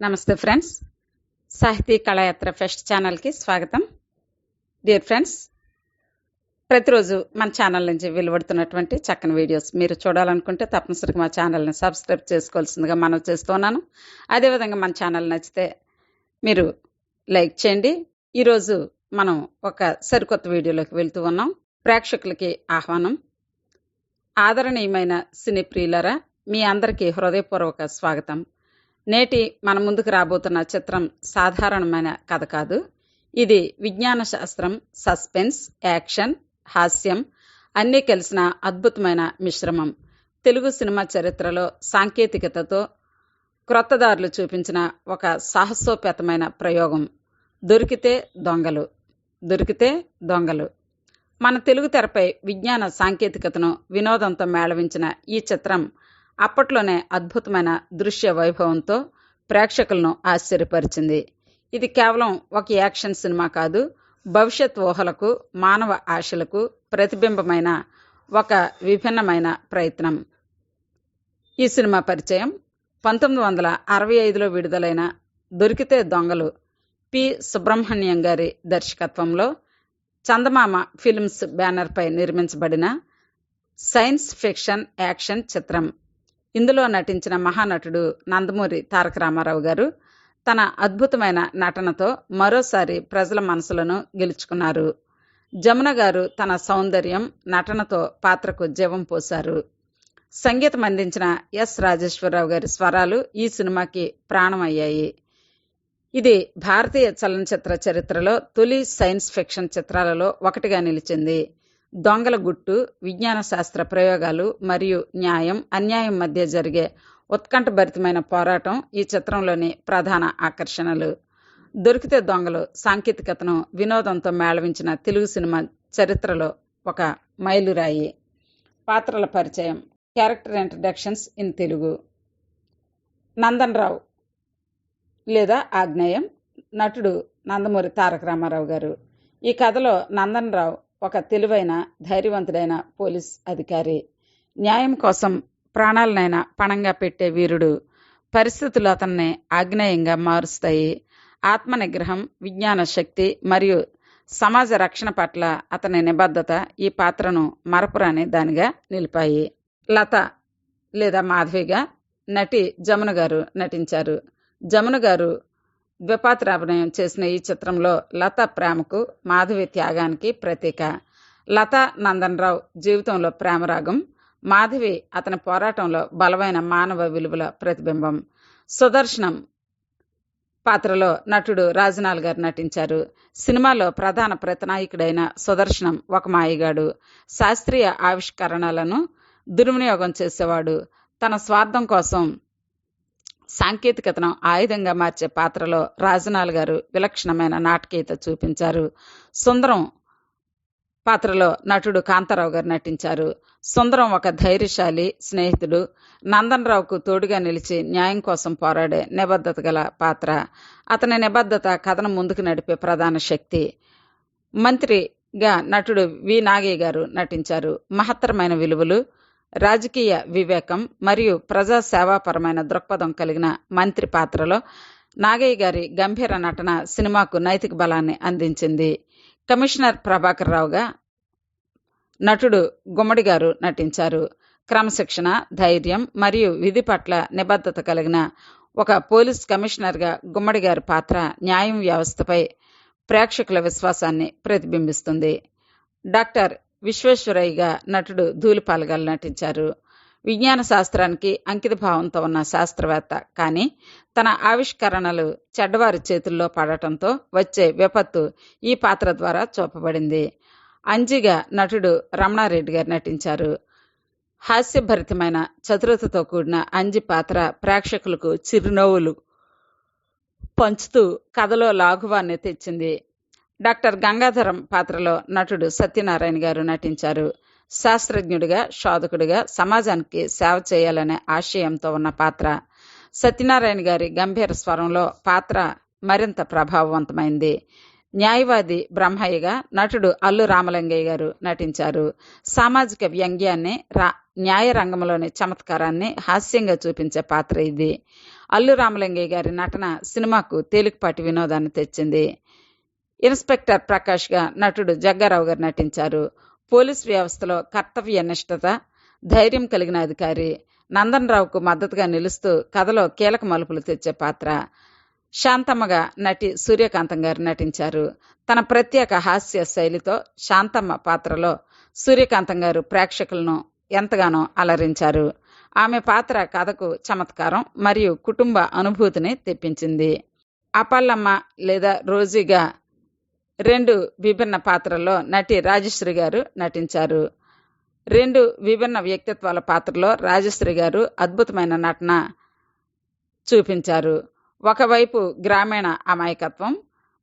నమస్తే ఫ్రెండ్స్. సాహితీ కళాయాత్ర ఫెస్ట్ ఛానల్కి స్వాగతం. డియర్ ఫ్రెండ్స్ ప్రతిరోజు మన ఛానల్ నుంచి వెలువడుతున్నటువంటి చక్కని వీడియోస్ మీరు చూడాలనుకుంటే తప్పనిసరిగా మా ఛానల్ని సబ్స్క్రైబ్ చేసుకోవాల్సిందిగా మనం చేస్తున్నాను అదేవిధంగా మన ఛానల్ నచ్చితే మీరు లైక్ చేయండి. ఈరోజు మనం ఒక సరికొత్త వీడియోలోకి వెళ్తూ ఉన్నాం. ప్రేక్షకులకి ఆహ్వానం. ఆదరణీయమైన సినీ ప్రియులరా మీ అందరికీ హృదయపూర్వక స్వాగతం. నేటి మన ముందుకు రాబోతున్న చిత్రం సాధారణమైన కథ కాదు. ఇది విజ్ఞాన శాస్త్రం సస్పెన్స్ యాక్షన్ హాస్యం అన్నీ కలిసిన అద్భుతమైన మిశ్రమం. తెలుగు సినిమా చరిత్రలో సాంకేతికతతో క్రొత్తదారులు చూపించిన ఒక సాహసోపేతమైన ప్రయోగం. దొరికితే దొంగలు దొరికితే దొంగలు. మన తెలుగు తెరపై విజ్ఞాన సాంకేతికతను వినోదంతో మేళవించిన ఈ చిత్రం అప్పట్లోనే అద్భుతమైన దృశ్య వైభవంతో ప్రేక్షకులను ఆశ్చర్యపరిచింది. ఇది కేవలం ఒక యాక్షన్ సినిమా కాదు భవిష్యత్ ఊహలకు మానవ ఆశలకు ప్రతిబింబమైన ఒక విభిన్నమైన ప్రయత్నం. ఈ సినిమా పరిచయం పంతొమ్మిది వందల అరవై ఐదులో విడుదలైన దొరికితే దొంగలు పి. సుబ్రహ్మణ్యం గారి దర్శకత్వంలో చందమామ ఫిల్మ్స్ బ్యానర్పై నిర్మించబడిన సైన్స్ ఫిక్షన్ యాక్షన్ చిత్రం. ఇందులో నటించిన మహానటుడు నందమూరి తారక రామారావు గారు తన అద్భుతమైన నటనతో మరోసారి ప్రజల మనసులను గెలుచుకున్నారు. జమున గారు తన సౌందర్యం నటనతో పాత్రకు జీవం పోశారు. సంగీతం అందించిన ఎస్ రాజేశ్వరరావు గారి స్వరాలు ఈ సినిమాకి ప్రాణమయ్యాయి ఇది భారతీయ చలనచిత్ర చరిత్రలో తొలి సైన్స్ ఫిక్షన్ చిత్రాలలో ఒకటిగా నిలిచింది. దొంగల గుట్టు విజ్ఞాన శాస్త్ర ప్రయోగాలు మరియు న్యాయం అన్యాయం మధ్య జరిగే ఉత్కంఠభరితమైన పోరాటం ఈ చిత్రంలోని ప్రధాన ఆకర్షణలు. దొరికితే దొంగలు సాంకేతికతను వినోదంతో మేళవించిన తెలుగు సినిమా చరిత్రలో ఒక మైలురాయి. పాత్రల పరిచయం character introductions in Telugu. Nandan Rao లేదా ఆగ్నేయం నటుడు నందమూరి తారక రామారావు గారు. ఈ కథలో నందన్ రావు ఒక తెలివైన ధైర్యవంతుడైన పోలీస్ అధికారి. న్యాయం కోసం ప్రాణాలనైనా పణంగా పెట్టే వీరుడు. పరిస్థితులు అతన్ని ఆగ్నేయంగా మారుస్తాయి. ఆత్మ నిగ్రహం విజ్ఞాన శక్తి మరియు సమాజ రక్షణ పట్ల అతని నిబద్ధత ఈ పాత్రను మరపురాని దానిగా నిలిపాయి. లత లేదా మాధవిగా నటి జమున గారు నటించారు. జమున గారు ద్విపాత్రాభినయం చేసిన ఈ చిత్రంలో లత ప్రేమకు మాధవి త్యాగానికి ప్రతీక. లత నందనరావు జీవితంలో ప్రేమరాగం మాధవి అతని పోరాటంలో బలమైన మానవ విలువల ప్రతిబింబం. సుదర్శనం పాత్రలో నటుడు రాజనాల్ గారు నటించారు. సినిమాలో ప్రధాన ప్రతినాయకుడైన సుదర్శనం ఒక మాయగాడు. శాస్త్రీయ ఆవిష్కరణలను దుర్వినియోగం చేసేవాడు. తన స్వార్థం కోసం సాంకేతికతను ఆయుధంగా మార్చే పాత్రలో రాజనాల్ గారు విలక్షణమైన నాటకీయత చూపించారు. సుందరం పాత్రలో నటుడు కాంతారావు గారు నటించారు. సుందరం ఒక ధైర్యశాలి స్నేహితుడు. నందనరావుకు తోడుగా నిలిచి న్యాయం కోసం పోరాడే నిబద్ధత గల పాత్ర. అతని నిబద్ధత కథను ముందుకు నడిపే ప్రధాన శక్తి. మంత్రిగా నటుడు వి నాగయ్య గారు నటించారు. మహత్తరమైన విలువలు. రాజకీయ వివేకం మరియు ప్రజా సేవాపరమైన దృక్పథం కలిగిన మంత్రి పాత్రలో నాగయ్య గారి గంభీర నటన సినిమాకు నైతిక బలాన్ని అందించింది. కమిషనర్ ప్రభాకర్ రావుగా నటుడు గుమ్మడి గారు నటించారు. క్రమశిక్షణ ధైర్యం మరియు విధి పట్ల నిబద్ధత కలిగిన ఒక పోలీస్ కమిషనర్గా గుమ్మడి గారి పాత్ర న్యాయం వ్యవస్థపై ప్రేక్షకుల విశ్వాసాన్ని ప్రతిబింబిస్తుంది. డాక్టర్ విశ్వేశ్వరయ్యగా నటుడు ధూళిపాలగాలు నటించారు. విజ్ఞాన శాస్త్రానికి అంకిత భావంతో ఉన్న శాస్త్రవేత్త. కానీ తన ఆవిష్కరణలు చెడ్డవారి చేతుల్లో పడటంతో వచ్చే విపత్తు ఈ పాత్ర ద్వారా చూపబడింది. అంజిగా నటుడు రమణారెడ్డి గారు నటించారు. హాస్యభరితమైన చతురతతో కూడిన అంజి పాత్ర ప్రేక్షకులకు చిరునవ్వులు పంచుతూ కథలో లాఘవాన్ని తెచ్చింది. డాక్టర్ గంగాధరం పాత్రలో నటుడు సత్యనారాయణ గారు నటించారు. శాస్త్రజ్ఞుడిగా శోధకుడిగా సమాజానికి సేవ చేయాలనే ఆశయంతో ఉన్న పాత్ర. సత్యనారాయణ గారి గంభీర స్వరంలో పాత్ర మరింత ప్రభావవంతమైంది. న్యాయవాది బ్రహ్మయ్యగా నటుడు అల్లు రామలింగయ్య గారు నటించారు. సామాజిక వ్యంగ్యాన్ని రా న్యాయ రంగంలోని చమత్కారాన్ని హాస్యంగా చూపించే పాత్ర ఇది. అల్లు రామలింగయ్య గారి నటన సినిమాకు తేలికపాటి వినోదాన్ని తెచ్చింది. ఇన్స్పెక్టర్ ప్రకాష్గా నటుడు జగ్గారావు గారు నటించారు. పోలీస్ వ్యవస్థలో కర్తవ్య నిష్ఠత ధైర్యం కలిగిన అధికారి నందనరావుకు మద్దతుగా నిలుస్తూ కథలో కీలక మలుపులు తెచ్చే పాత్ర శాంతమ్మగా నటి సూర్యకాంతం గారు నటించారు. తన ప్రత్యేక హాస్య శైలితో శాంతమ్మ పాత్రలో సూర్యకాంతం గారు ప్రేక్షకులను ఎంతగానో అలరించారు. ఆమె పాత్ర కథకు చమత్కారం మరియు కుటుంబ అనుభూతిని తెప్పించింది. అపల్లమ్మ లేదా రోజీగా రెండు విభిన్న పాత్రల్లో నటి రాజశ్రీ గారు నటించారు. రెండు విభిన్న వ్యక్తిత్వాల పాత్రలో రాజశ్రీ గారు అద్భుతమైన నటన చూపించారు. ఒకవైపు గ్రామీణ అమాయకత్వం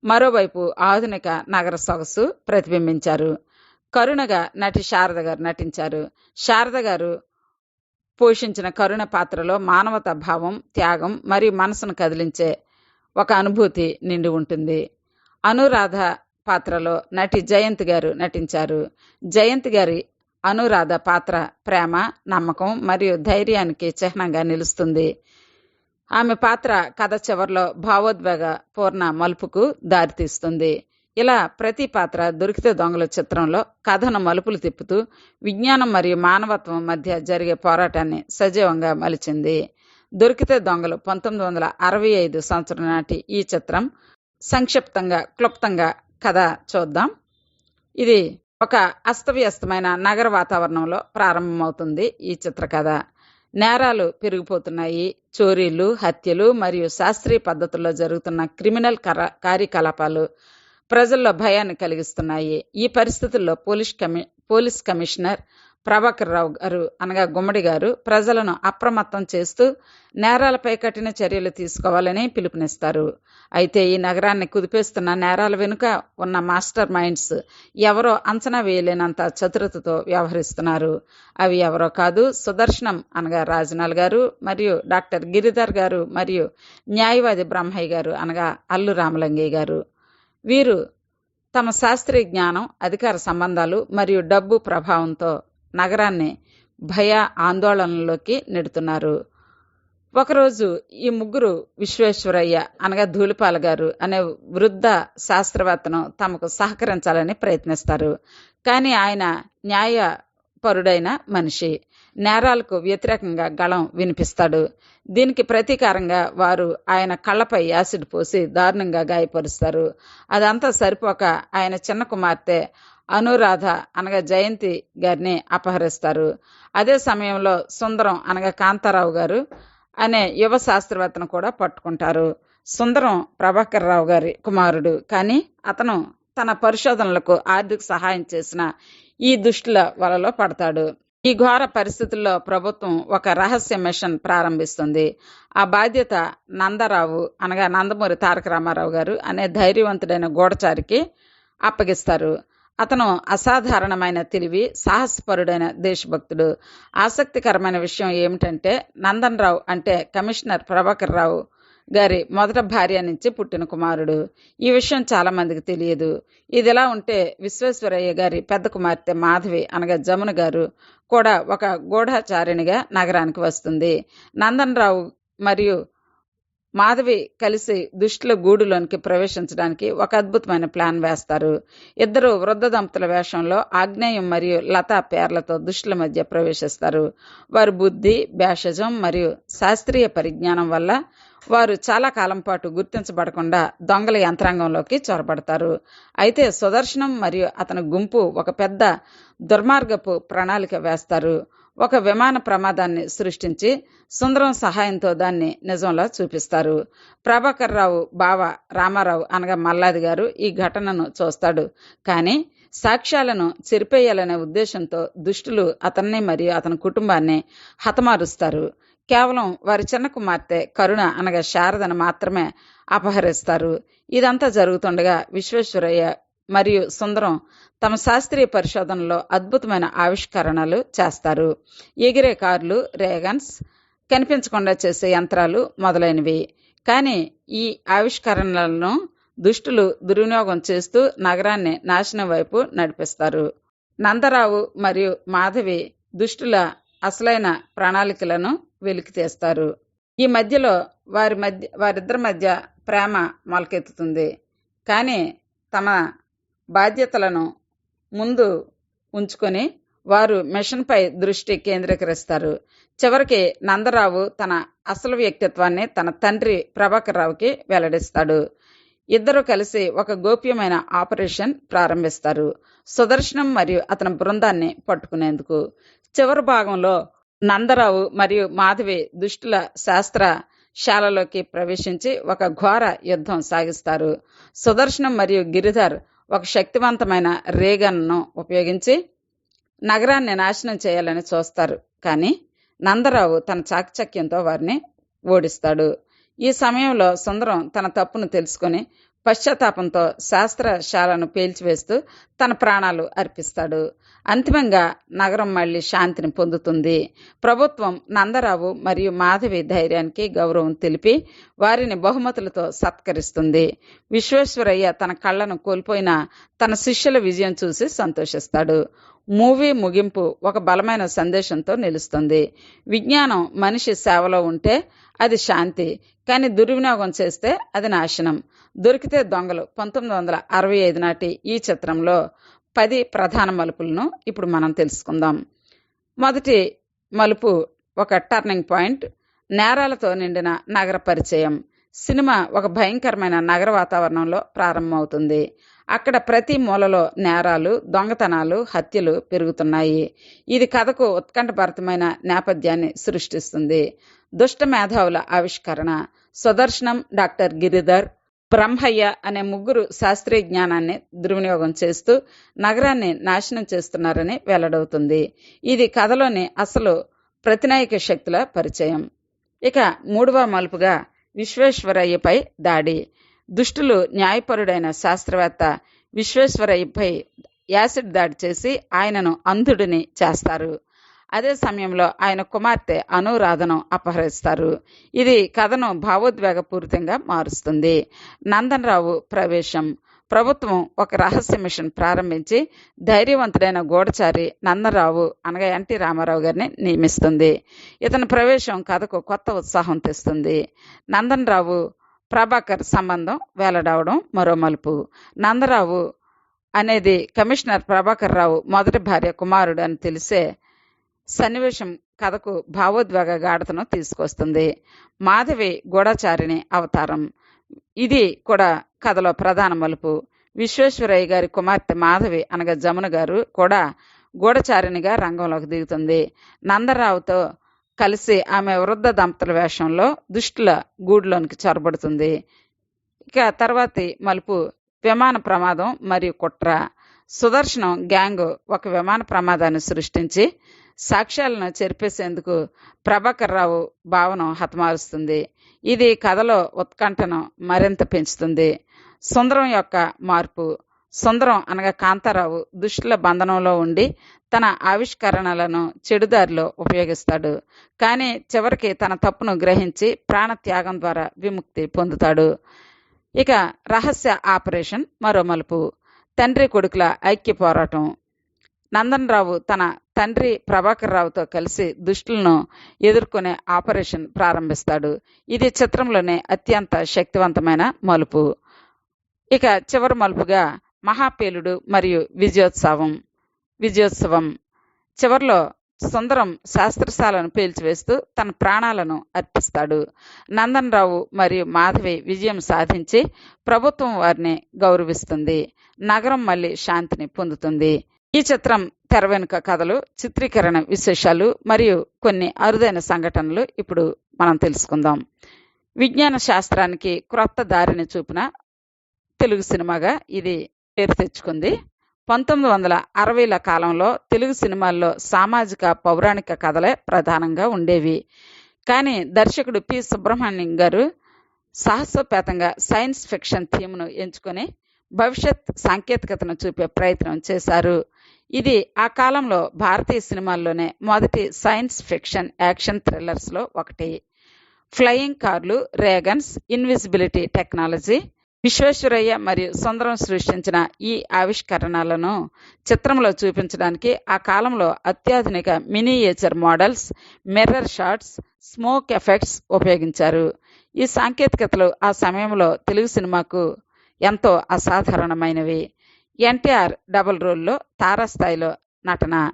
మరోవైపు ఆధునిక నగర సొగసు ప్రతిబింబించారు. కరుణగా నటి శారద గారు నటించారు. శారద గారు పోషించిన కరుణ పాత్రలో మానవతా భావం త్యాగం మరియు మనసును కదిలించే ఒక అనుభూతి నిండి ఉంటుంది. అనురాధ పాత్రలో నటి జయంత్ గారు నటించారు. జయంత్ గారి అనురాధ పాత్ర ప్రేమ నమ్మకం మరియు ధైర్యానికి చిహ్నంగా నిలుస్తుంది. ఆమె పాత్ర కథ చివరిలో భావోద్వేగ పూర్ణ మలుపుకు దారితీస్తుంది. ఇలా ప్రతి పాత్ర దొరికితే దొంగల చిత్రంలో కథను మలుపులు తిప్పుతూ విజ్ఞానం మరియు మానవత్వం మధ్య జరిగే పోరాటాన్ని సజీవంగా మలిచింది. దొరికితే దొంగలు. పంతొమ్మిది వందల అరవై ఐదు సంవత్సరం నాటి ఈ చిత్రం సంక్షిప్తంగా క్లుప్తంగా కథ చూద్దాం. ఇది ఒక అస్తవ్యస్తమైన నగర వాతావరణంలో ప్రారంభమవుతుంది ఈ చిత్రకథ. నేరాలు పెరిగిపోతున్నాయి. చోరీలు హత్యలు మరియు శాస్త్రీయ పద్ధతుల్లో జరుగుతున్న క్రిమినల్ కర కార్యకలాపాలు ప్రజల్లో భయాన్ని కలిగిస్తున్నాయి. ఈ పరిస్థితుల్లో పోలీస్ కమి పోలీస్ కమిషనర్ ప్రభాకర్ రావు గారు అనగా గుమ్మడి గారు ప్రజలను అప్రమత్తం చేస్తూ నేరాలపై కఠిన చర్యలు తీసుకోవాలని పిలుపునిస్తారు. అయితే ఈ నగరాన్ని కుదిపేస్తున్న నేరాల వెనుక ఉన్న మాస్టర్ మైండ్స్ ఎవరో అంచనా వేయలేనంత చతురతతో వ్యవహరిస్తున్నారు. అవి ఎవరో కాదు సుదర్శనం అనగా రాజనాల్ గారు మరియు డాక్టర్ గిరిధర్ గారు మరియు న్యాయవాది బ్రహ్మయ్య గారు అనగా అల్లు రామలింగయ్య గారు. వీరు తమ శాస్త్రీయ జ్ఞానం అధికార సంబంధాలు మరియు డబ్బు ప్రభావంతో నగరాన్ని భయ ఆందోళనలోకి నెడుతున్నారు. ఒకరోజు ఈ ముగ్గురు విశ్వేశ్వరయ్య అనగా ధూళిపాల గారు అనే వృద్ధ శాస్త్రవేత్తను తమకు సహకరించాలని ప్రయత్నిస్తారు. కానీ ఆయన న్యాయపరుడైన మనిషి. నేరాలకు వ్యతిరేకంగా గళం వినిపిస్తాడు. దీనికి ప్రతీకారంగా వారు ఆయన కళ్ళపై యాసిడ్ పోసి దారుణంగా గాయపరుస్తారు. అదంతా సరిపోక ఆయన చిన్న కుమార్తె అనురాధ అనగా జయంతి గారిని అపహరిస్తారు. అదే సమయంలో సుందరం అనగా కాంతారావు గారు అనే యువ శాస్త్రవేత్తను కూడా పట్టుకుంటారు. సుందరం ప్రభాకర్ రావు గారి కుమారుడు. కానీ అతను తన పరిశోధనలకు ఆర్థిక సహాయం చేసిన ఈ దుష్టుల వలలో పడతాడు. ఈ ఘోర పరిస్థితుల్లో ప్రభుత్వం ఒక రహస్య మిషన్ ప్రారంభిస్తుంది. ఆ బాధ్యత నందరావు అనగా నందమూరి తారక రామారావు గారు అనే ధైర్యవంతుడైన గూఢచారికి అప్పగిస్తారు. అతను అసాధారణమైన తెలివి సాహసపరుడైన దేశభక్తుడు. ఆసక్తికరమైన విషయం ఏమిటంటే నందన్ రావు అంటే కమిషనర్ ప్రభాకర్ రావు గారి మొదట భార్య నుంచి పుట్టిన కుమారుడు. ఈ విషయం చాలా మందికి తెలియదు. ఇదిలా ఉంటే విశ్వేశ్వరయ్య గారి పెద్ద కుమార్తె మాధవి అనగా జమున గారు కూడా ఒక గూఢాచారిణిగా నగరానికి వస్తుంది. నందన్ రావు మరియు మాధవి కలిసి దుష్టుల గూడులోనికి ప్రవేశించడానికి ఒక అద్భుతమైన ప్లాన్ వేస్తారు. ఇద్దరు వృద్ధ దంపతుల వేషంలో ఆగ్నేయం మరియు లతా పేర్లతో దుష్టుల మధ్య ప్రవేశిస్తారు. వారి బుద్ధి భేషజం మరియు శాస్త్రీయ పరిజ్ఞానం వల్ల వారు చాలా కాలం పాటు గుర్తించబడకుండా దొంగల యంత్రాంగంలోకి చొరబడతారు. అయితే సుదర్శనం మరియు అతని గుంపు ఒక పెద్ద దుర్మార్గపు ప్రణాళిక వేస్తారు. ఒక విమాన ప్రమాదాన్ని సృష్టించి సుందరం సహాయంతో దాన్ని నిజంలో చూపిస్తారు. ప్రభాకర్ రావు బావ రామారావు అనగా మల్లాది గారు ఈ ఘటనను చూస్తాడు. కానీ సాక్ష్యాలను చెరిపేయాలనే ఉద్దేశంతో దుష్టులు అతన్ని మరియు అతని కుటుంబాన్ని హతమారుస్తారు. కేవలం వారి చిన్న కుమార్తె కరుణ అనగా శారదను మాత్రమే అపహరిస్తారు. ఇదంతా జరుగుతుండగా విశ్వేశ్వరయ్య మరియు సుందరం తమ శాస్త్రీయ పరిశోధనలో అద్భుతమైన ఆవిష్కరణలు చేస్తారు. ఎగిరే కార్లు రేగన్స్ కనిపించకుండా చేసే యంత్రాలు మొదలైనవి. కానీ ఈ ఆవిష్కరణలను దుష్టులు దుర్వినియోగం చేస్తూ నగరాన్ని నాశనం వైపు నడిపిస్తారు. నందరావు మరియు మాధవి దుష్టుల అసలైన ప్రణాళికలను వెలికి తీస్తారు. ఈ మధ్యలో వారి మధ్య వారిద్దరి మధ్య ప్రేమ మొలకెత్తుతుంది. కానీ తమ బాధ్యతలను ముందు ఉంచుకొని వారు మిషన్పై దృష్టి కేంద్రీకరిస్తారు. చివరికి నందరావు తన అసలు వ్యక్తిత్వాన్ని తన తండ్రి ప్రభాకర్ రావుకి వెల్లడిస్తాడు. ఇద్దరు కలిసి ఒక గోప్యమైన ఆపరేషన్ ప్రారంభిస్తారు. సుదర్శనం మరియు అతని బృందాన్ని పట్టుకునేందుకు. చివరి భాగంలో నందరావు మరియు మాధవి దుష్టుల శాస్త్ర శాలలోకి ప్రవేశించి ఒక ఘోర యుద్ధం సాగిస్తారు. సుదర్శనం మరియు గిరిధర్ ఒక శక్తివంతమైన రేగన్ను ఉపయోగించి నగరాన్ని నాశనం చేయాలని చూస్తారు. కానీ నందరావు తన చాకచక్యంతో వారిని ఓడిస్తాడు. ఈ సమయంలో సుందరం తన తప్పును తెలుసుకొని పశ్చాత్తాపంతో శాస్త్రశాలను పేల్చివేస్తూ తన ప్రాణాలు అర్పిస్తాడు. అంతిమంగా నగరం మళ్ళీ శాంతిని పొందుతుంది. ప్రభుత్వం నందరావు మరియు మాధవి ధైర్యానికి గౌరవం తెలిపి వారిని బహుమతులతో సత్కరిస్తుంది. విశ్వేశ్వరయ్య తన కళ్ళను కోల్పోయిన తన శిష్యుల విజయం చూసి సంతోషిస్తాడు. మూవీ ముగింపు ఒక బలమైన సందేశంతో నిలుస్తుంది. విజ్ఞానం మనిషి సేవలో ఉంటే అది శాంతి కానీ దుర్వినియోగం చేస్తే అది నాశనం. దొరికితే దొంగలు. పంతొమ్మిది వందల అరవై ఐదు నాటి ఈ చిత్రంలో పది ప్రధాన మలుపులను ఇప్పుడు మనం తెలుసుకుందాం. మొదటి మలుపు ఒక టర్నింగ్ పాయింట్ నేరాలతో నిండిన నగర పరిచయం. సినిమా ఒక భయంకరమైన నగర వాతావరణంలో ప్రారంభమవుతుంది. అక్కడ ప్రతి మూలలో నేరాలు దొంగతనాలు హత్యలు పెరుగుతున్నాయి. ఇది కథకు ఉత్కంఠభరితమైన నేపథ్యాన్ని సృష్టిస్తుంది. దుష్ట మేధావుల ఆవిష్కరణ. సుదర్శనం డాక్టర్ గిరిధర్ బ్రహ్మయ్య అనే ముగ్గురు శాస్త్రీయ జ్ఞానాన్ని దుర్వినియోగం చేస్తూ నగరాన్ని నాశనం చేస్తున్నారని వెల్లడవుతుంది. ఇది కథలోని అసలు ప్రతినాయక శక్తుల పరిచయం. ఇక మూడవ మలుపుగా విశ్వేశ్వరయ్యపై దాడి. దుష్టులు న్యాయపరుడైన శాస్త్రవేత్త విశ్వేశ్వరయ్యపై యాసిడ్ దాడి చేసి ఆయనను అంధుడిని చేస్తారు. అదే సమయంలో ఆయన కుమార్తె అనురాధను అపహరిస్తారు. ఇది కథను భావోద్వేగపూరితంగా మారుస్తుంది. నందనరావు ప్రవేశం. ప్రభుత్వం ఒక రహస్య మిషన్ ప్రారంభించి ధైర్యవంతుడైన గూఢచారి నందరావు అనగా ఎన్టీ రామారావు గారిని నియమిస్తుంది. ఇతని ప్రవేశం కథకు కొత్త ఉత్సాహం తెస్తుంది. నందనరావు ప్రభాకర్ సంబంధం వేలడవడం మరో మలుపు. నందరావు అనేది కమిషనర్ ప్రభాకర్ రావు మొదటి భార్య కుమారుడు అని తెలిసే సన్నివేశం కథకు భావోద్వేగ గాఢతను తీసుకొస్తుంది. మాధవి గూఢచారిణి అవతారం. ఇది కూడా కథలో ప్రధాన మలుపు. విశ్వేశ్వరయ్య గారి కుమార్తె మాధవి అనగా జమున గారు కూడా గూఢచారిణిగా రంగంలోకి దిగుతుంది. నందరావుతో కలిసి ఆమె వృద్ధ దంపతుల వేషంలో దుష్టుల గూడులోనికి చొరబడుతుంది. ఇక తర్వాతి మలుపు విమాన ప్రమాదం మరియు కుట్ర. సుదర్శనం గ్యాంగ్ ఒక విమాన ప్రమాదాన్ని సృష్టించి సాక్ష్యాలను చెరిపేసేందుకు ప్రభాకర్ రావు భావన హతమారుస్తుంది. ఇది కథలో ఉత్కంఠను మరింత పెంచుతుంది. సుందరం యొక్క మార్పు. సుందరం అనగా కాంతారావు దుష్టుల బంధనంలో ఉండి తన ఆవిష్కరణలను చెడుదారిలో ఉపయోగిస్తాడు. కానీ చివరికి తన తప్పును గ్రహించి ప్రాణత్యాగం ద్వారా విముక్తి పొందుతాడు. ఇక రహస్య ఆపరేషన్ మరో మలుపు. తండ్రి కొడుకుల ఐక్య పోరాటం. నందనరావు తన తండ్రి ప్రభాకర్ రావుతో కలిసి దుష్టులను ఎదుర్కొనే ఆపరేషన్ ప్రారంభిస్తాడు. ఇది చిత్రంలోనే అత్యంత శక్తివంతమైన మలుపు. ఇక చివరి మలుపుగా మహాపేలుడు మరియు విజయోత్సవం. విజయోత్సవం. చివరిలో సుందరం శాస్త్రశాలను పేల్చివేస్తూ తన ప్రాణాలను అర్పిస్తాడు. నందనరావు మరియు మాధవి విజయం సాధించి ప్రభుత్వం వారిని గౌరవిస్తుంది. నగరం మళ్ళీ శాంతిని పొందుతుంది. ఈ చిత్రం తెర వెనుక కథలు చిత్రీకరణ విశేషాలు మరియు కొన్ని అరుదైన సంఘటనలు ఇప్పుడు మనం తెలుసుకుందాం. విజ్ఞాన శాస్త్రానికి క్రొత్త దారిని చూపిన తెలుగు సినిమాగా ఇది పేరు తెచ్చుకుంది. పంతొమ్మిది వందల అరవైల కాలంలో తెలుగు సినిమాల్లో సామాజిక పౌరాణిక కథలే ప్రధానంగా ఉండేవి. కానీ దర్శకుడు పి. సుబ్రహ్మణ్యం గారు సాహసోపేతంగా సైన్స్ ఫిక్షన్ థీమ్ను ఎంచుకొని భవిష్యత్ సాంకేతికతను చూపే ప్రయత్నం చేశారు. ఇది ఆ కాలంలో భారతీయ సినిమాల్లోనే మొదటి సైన్స్ ఫిక్షన్ యాక్షన్ థ్రిల్లర్స్లో ఒకటి. ఫ్లయింగ్ కార్లు రేగన్స్ ఇన్విజిబిలిటీ టెక్నాలజీ విశ్వేశ్వరయ్య మరియు సుందరం సృష్టించిన ఈ ఆవిష్కరణలను చిత్రంలో చూపించడానికి ఆ కాలంలో అత్యాధునిక miniature models mirror shots smoke effects ఉపయోగించారు. ఈ సాంకేతికతలు ఆ సమయంలో తెలుగు సినిమాకు ఎంతో అసాధారణమైనవి. ఎన్టీఆర్ డబుల్ రోల్లో తారాస్థాయిలో నటన.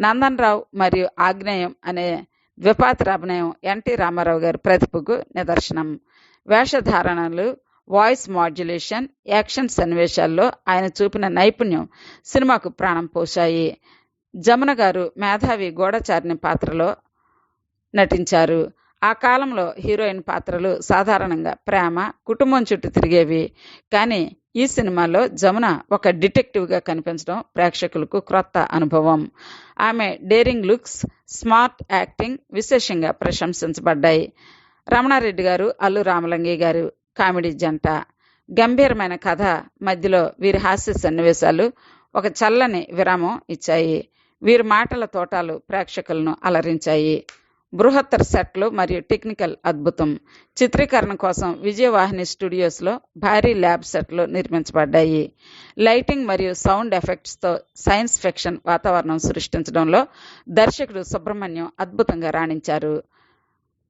నందన్ రావు మరియు ఆగ్నేయం అనే ద్విపాత్ర అభినయం ఎన్టీ రామారావు గారి ప్రతిభకు నిదర్శనం. వేషధారణలు వాయిస్ మాడ్యులేషన్ యాక్షన్ సన్నివేశాల్లో ఆయన చూపిన నైపుణ్యం సినిమాకు ప్రాణం పోశాయి. జమున గారు మేధావి గూఢచారిణి పాత్రలో నటించారు. ఆ కాలంలో హీరోయిన్ పాత్రలు సాధారణంగా ప్రేమ కుటుంబం చుట్టూ తిరిగేవి. కానీ ఈ సినిమాలో జమున ఒక డిటెక్టివ్గా కనిపించడం ప్రేక్షకులకు క్రొత్త అనుభవం. ఆమె డేరింగ్ లుక్స్ స్మార్ట్ యాక్టింగ్ విశేషంగా ప్రశంసించబడ్డాయి. రమణారెడ్డి గారు అల్లు రామలింగి గారు కామెడీ జంట. గంభీరమైన కథ మధ్యలో వీరి హాస్య సన్నివేశాలు ఒక చల్లని విరామం ఇచ్చాయి. వీరి మాటల తోటాలు ప్రేక్షకులను అలరించాయి. బృహత్తర్ సెట్లు మరియు టెక్నికల్ అద్భుతం. చిత్రీకరణ కోసం విజయవాహిని స్టూడియోస్లో భారీ ల్యాబ్ సెట్లు నిర్మించబడ్డాయి. లైటింగ్ మరియు సౌండ్ ఎఫెక్ట్స్తో సైన్స్ ఫిక్షన్ వాతావరణం సృష్టించడంలో దర్శకుడు సుబ్రహ్మణ్యం అద్భుతంగా రాణించారు.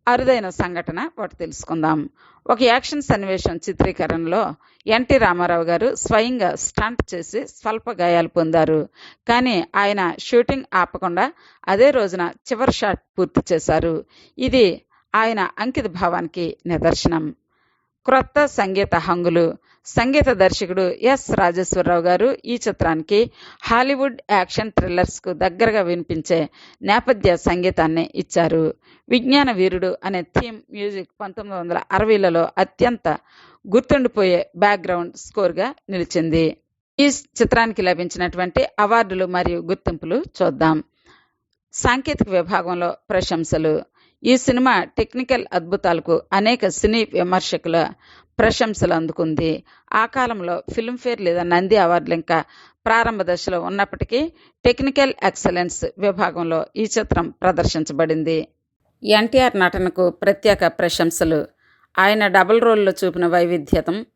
అరుదైన సంఘటన ఒకటి తెలుసుకుందాం. ఒక యాక్షన్ సన్నివేశం చిత్రీకరణలో ఎన్టీ రామారావు గారు స్వయంగా స్టంట్ చేసి స్వల్ప గాయాలు పొందారు. కానీ ఆయన షూటింగ్ ఆపకుండా అదే రోజున చివరి షాట్ పూర్తి చేశారు. ఇది ఆయన అంకిత భావానికి నిదర్శనం. క్రొత్త సంగీత హంగులు. సంగీత దర్శకుడు ఎస్ రాజేశ్వరరావు గారు ఈ చిత్రానికి హాలీవుడ్ యాక్షన్ థ్రిల్లర్స్కు దగ్గరగా వినిపించే నేపథ్య సంగీతాన్ని ఇచ్చారు. విజ్ఞాన వీరుడు అనే థీమ్ మ్యూజిక్ పంతొమ్మిది వందల అరవైలలో అత్యంత గుర్తుండిపోయే బ్యాక్గ్రౌండ్ స్కోర్గా నిలిచింది. ఈ చిత్రానికి లభించినటువంటి అవార్డులు మరియు గుర్తింపులు చూద్దాం. సాంకేతిక విభాగంలో ప్రశంసలు. ఈ సినిమా టెక్నికల్ అద్భుతాలకు అనేక సినీ విమర్శకుల ప్రశంసలు అందుకుంది. ఆ కాలంలో ఫిల్మ్ఫేర్ లేదా నంది అవార్డులు ఇంకా ప్రారంభ దశలో ఉన్నప్పటికీ టెక్నికల్ ఎక్సలెన్స్ విభాగంలో ఈ చిత్రం ప్రదర్శించబడింది. ఎన్టీఆర్ నటనకు ప్రత్యేక ప్రశంసలు. ఆయన డబుల్ రోల్లో చూపిన వైవిధ్యతం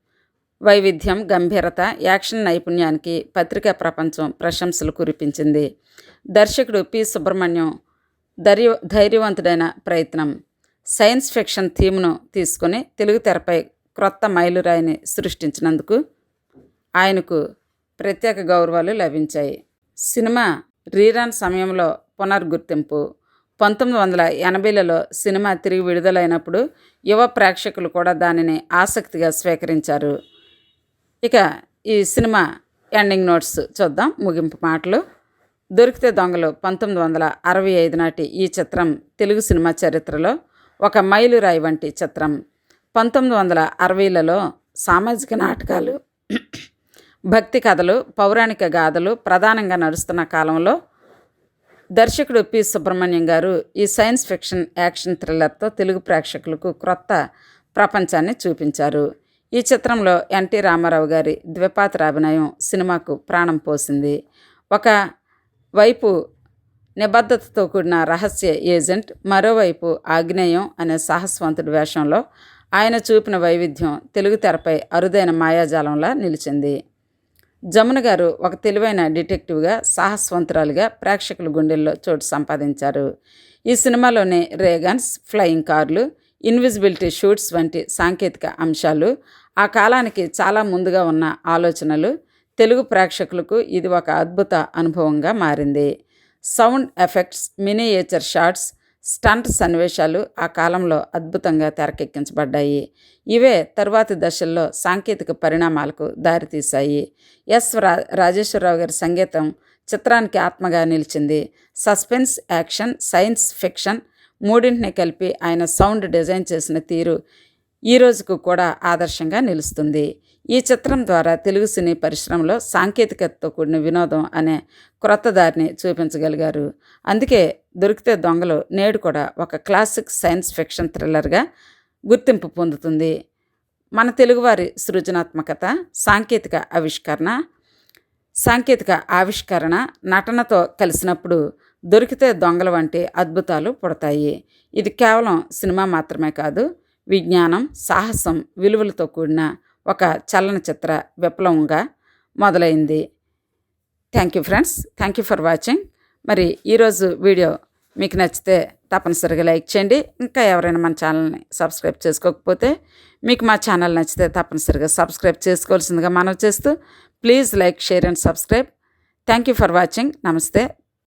వైవిధ్యం గంభీరత యాక్షన్ నైపుణ్యానికి పత్రికా ప్రపంచం ప్రశంసలు కురిపించింది. దర్శకుడు పి సుబ్రహ్మణ్యం ధైర్య ధైర్యవంతుడైన ప్రయత్నం. సైన్స్ ఫిక్షన్ థీమ్ను తీసుకొని తెలుగు తెరపై క్రొత్త మైలురాయిని సృష్టించినందుకు ఆయనకు ప్రత్యేక గౌరవాలు లభించాయి. సినిమా రీరన్ సమయంలో పునర్గుర్తింపు. పంతొమ్మిది వందల ఎనభైలలో సినిమా తిరిగి విడుదలైనప్పుడు యువ ప్రేక్షకులు కూడా దానిని ఆసక్తిగా స్వీకరించారు. ఇక ఈ సినిమా ఎండింగ్ నోట్స్ చూద్దాం. ముగింపు మాటలు. దొరికితే దొంగలు పంతొమ్మిది వందల అరవై ఐదు నాటి ఈ చిత్రం తెలుగు సినిమా చరిత్రలో ఒక మైలురాయి వంటి చిత్రం. పంతొమ్మిది వందల అరవైలలో సామాజిక నాటకాలు భక్తి కథలు పౌరాణిక గాథలు ప్రధానంగా నడుస్తున్న కాలంలో దర్శకుడు పి. సుబ్రహ్మణ్యం గారు ఈ సైన్స్ ఫిక్షన్ యాక్షన్ థ్రిల్లర్తో తెలుగు ప్రేక్షకులకు క్రొత్త ప్రపంచాన్ని చూపించారు. ఈ చిత్రంలో ఎన్టీ రామారావు గారి ద్విపాత్ర అభినయం సినిమాకు ప్రాణం పోసింది. ఒక వైపు నిబద్ధతతో కూడిన రహస్య ఏజెంట్ మరోవైపు ఆగ్నేయం అనే సాహసవంతుడి వేషంలో ఆయన చూపిన వైవిధ్యం తెలుగు తెరపై అరుదైన మాయాజాలంలా నిలిచింది. జమున గారు ఒక తెలివైన డిటెక్టివ్గా సాహస్వంతురాలుగా ప్రేక్షకుల గుండెల్లో చోటు సంపాదించారు. ఈ సినిమాలోని రేగన్స్ ఫ్లయింగ్ కార్లు ఇన్విజిబిలిటీ షూట్స్ వంటి సాంకేతిక అంశాలు ఆ కాలానికి చాలా ముందుగా ఉన్న ఆలోచనలు తెలుగు ప్రేక్షకులకు ఇది ఒక అద్భుత అనుభవంగా మారింది. Sound effects miniature shots stunt సన్నివేశాలు ఆ కాలంలో అద్భుతంగా తెరకెక్కించబడ్డాయి. ఇవే తరువాతి దశల్లో సాంకేతిక పరిణామాలకు దారితీశాయి. ఎస్ రా రాజేశ్వరరావు గారి సంగీతం చిత్రానికి ఆత్మగా నిలిచింది. సస్పెన్స్ యాక్షన్ సైన్స్ ఫిక్షన్ మూడింటిని కలిపి ఆయన సౌండ్ డిజైన్ చేసిన తీరు ఈ రోజుకు కూడా ఆదర్శంగా నిలుస్తుంది. ఈ చిత్రం ద్వారా తెలుగు సినీ పరిశ్రమలో సాంకేతికతతో కూడిన వినోదం అనే క్రొత్త దారిని చూపించగలిగారు. అందుకే దొరికితే దొంగలు నేడు కూడా ఒక క్లాసిక్ సైన్స్ ఫిక్షన్ థ్రిల్లర్గా గుర్తింపు పొందుతుంది. మన తెలుగువారి సృజనాత్మకత సాంకేతిక ఆవిష్కరణ సాంకేతిక ఆవిష్కరణ నటనతో కలిసినప్పుడు దొరికితే దొంగల వంటి అద్భుతాలు పుడతాయి. ఇది కేవలం సినిమా మాత్రమే కాదు విజ్ఞానం సాహసం విలువలతో కూడిన ఒక చలనచిత్ర విప్లవంగా మొదలైంది. Thank you friends thank you for watching మరి ఈరోజు వీడియో మీకు నచ్చితే తప్పనిసరిగా లైక్ చేయండి. ఇంకా ఎవరైనా మన ఛానల్ని సబ్స్క్రైబ్ చేసుకోకపోతే మీకు మా ఛానల్ నచ్చితే తప్పనిసరిగా సబ్స్క్రైబ్ చేసుకోవాల్సిందిగా మనం చేస్తూ please like share and subscribe. Thank you for watching నమస్తే.